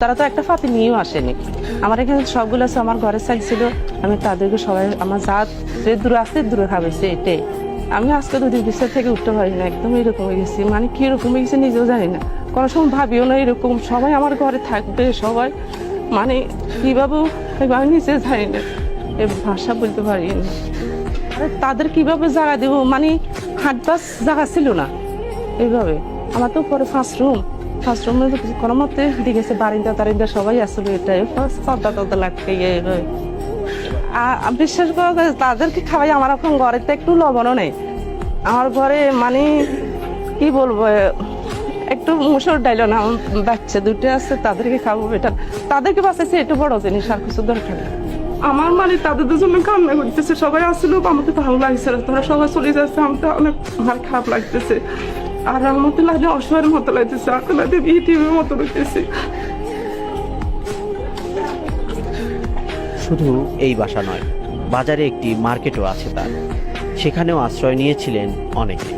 তারা তো একটা ফাতে নিয়েও আসেনি। আমার এখানে সবগুলো আছে, আমার ঘরের সাইড ছিল, আমি তাদেরকে সবাই, আমার জাত যে দূরে আসতে দূরে খাবেছে এটাই। আমি আজকে দুদিন বিস্তার থেকে উঠতে পারি না একদম এরকম হয়ে গেছি। মানে কি রকম হয়ে গেছে নিজেও জানি না। কোনো সময় ভাবিও না এরকম, সবাই আমার ঘরে থাকবে, সবাই। মানে কীভাবে, আমি নিজে জানি না, এ ভাষা বলতে পারি না। তাদের কীভাবে জায়গা দেবো? মানে হাট বাস জায়গা ছিল না, এইভাবে। আমার তো পরে ফার্স্ট রুম ফার্স্ট রুমে কোনো মতে দিকেছে বারিন্দা তারিন্দা সবাই আসলে এটাই। পদ্মা টদ্মা লাগতে গিয়ে বিশ্বাস করো তাদেরকে খাওয়াই, আমার এখন ঘরে তো একটু লবণও নেই। আমার ঘরে মানে কি বলব একটু মুসুর ডাইল না, বাচ্চা দুটো আছে, তাদেরকে খাব এটা। তাদেরকে বাঁচাইছে একটু বড় জিনিস, আর কিছু দরকার আমার মানে তাদের জন্য কান্না করতেছে, সবাই আসলে আমাকে ভালো লাগছে তারা সবাই চলে যাচ্ছে, আমার অনেক খারাপ লাগতেছে। আর আমার মতো লাগে অসহায়ের মতো লাগতেছে আর তো লাগে মতো লাগতেছে শুধু এই বাসা নয়, বাজারে একটি মার্কেটও আছে তার। সেখানেও আশ্রয় নিয়েছিলেন অনেকে।